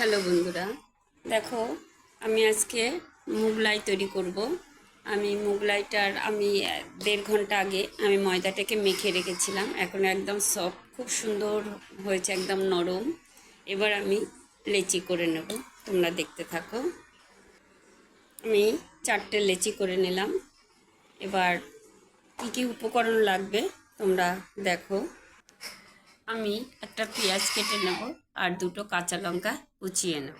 Hello বন্ধুরা। দেখো, আমি আজকে মুগলাই তৈরি করব। আমি মুগলাইটার, আমি দেড় ঘণ্টা আগে আমি ময়দাটাকে মেখে রেখেছিলাম। এখন একদম সফট খুব সুন্দর হয়েছে, একদম নরম। এবার আমি লেচি করে নেব, তোমরা দেখতে থাকো। আমি চারটে লেচি করে নিলাম। এবার কী কী উপকরণ লাগবে তোমরা দেখো। আমি একটা পেঁয়াজ কেটে নেব আর দুটো কাঁচা লঙ্কা কুচিয়ে নেব।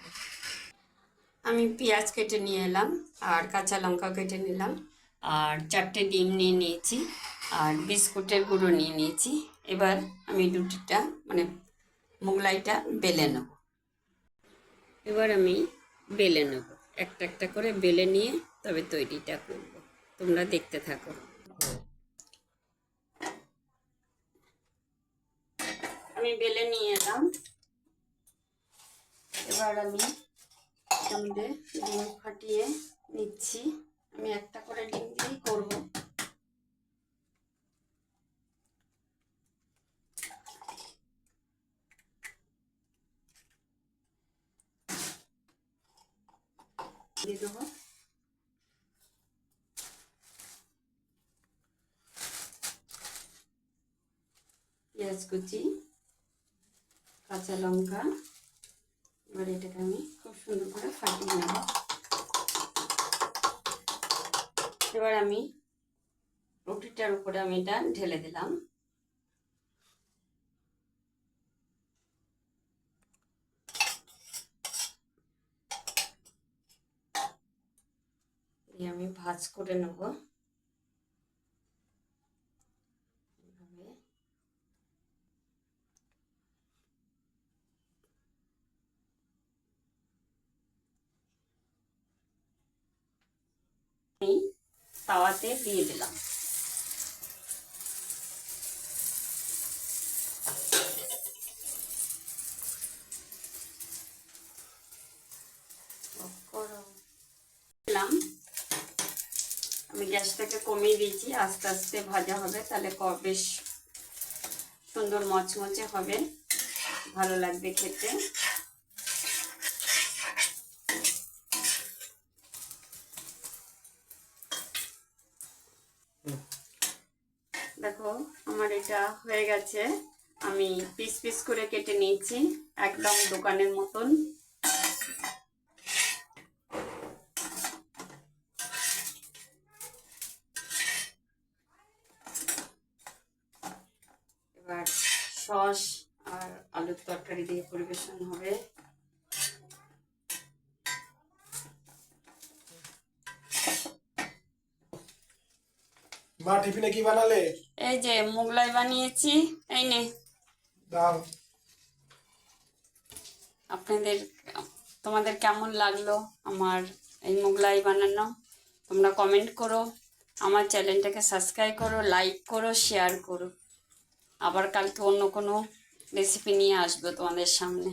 আমি পেঁয়াজ কেটে নিয়ে এলাম আর কাঁচা লঙ্কা কেটে নিলাম আর চারটে ডিম নিয়ে নিয়েছি আর বিস্কুটের গুঁড়ো নিয়ে নিয়েছি। এবার আমি রুটিটা মানে মোগলাইটা বেলে নেব। এবার আমি বেলে নেব। একটা একটা করে বেলে নিয়ে তবে তৈরিটা করব। তোমরা দেখতে থাকো। আমি বেলে নিয়ে এলাম এবার আমি মধ্যে ডিম ফাটিয়ে নিচ্ছি। আমি একটা করে ডিম দিয়েই করব। দিয়ে দেবো। পেঁয়াজ কুচি। কাঁচা লঙ্কা। এবার এটাকে আমি খুব সুন্দর করে ফাটিয়ে নেব। এবার আমি রুটিটার উপরে আমি এটা ঢেলে দিলাম। আমি ভাজ করে নেব। আমি তাওয়াতে দিয়ে দিলাম। আমি গ্যাসটাকে কমিয়ে দিয়েছি, আস্তে আস্তে ভাজা হবে, তাহলে বেশ সুন্দর মচমচে হবে, ভালো লাগবে খেতে। দেখো, আমার এটা হয়ে গেছে। আমি পিস পিস করে কেটে নিয়েছি, একদম দোকানের মতন। এবার সস আর আলুর তরকারি দিয়ে পরিবেশন হবে। মা টিফিনে কি বানালে? এই যে মোগলাই বানিয়েছি এই নে। দাও। আপনাদের তোমাদের কেমন লাগল আমার এই মোগলাই বানানো? তোমরা কমেন্ট করো আমার চ্যানেলটাকে সাবস্ক্রাইব করো লাইক করো শেয়ার করো। আবার কালকে অন্য কোনো রেসিপি নিয়ে আসব তোমাদের সামনে।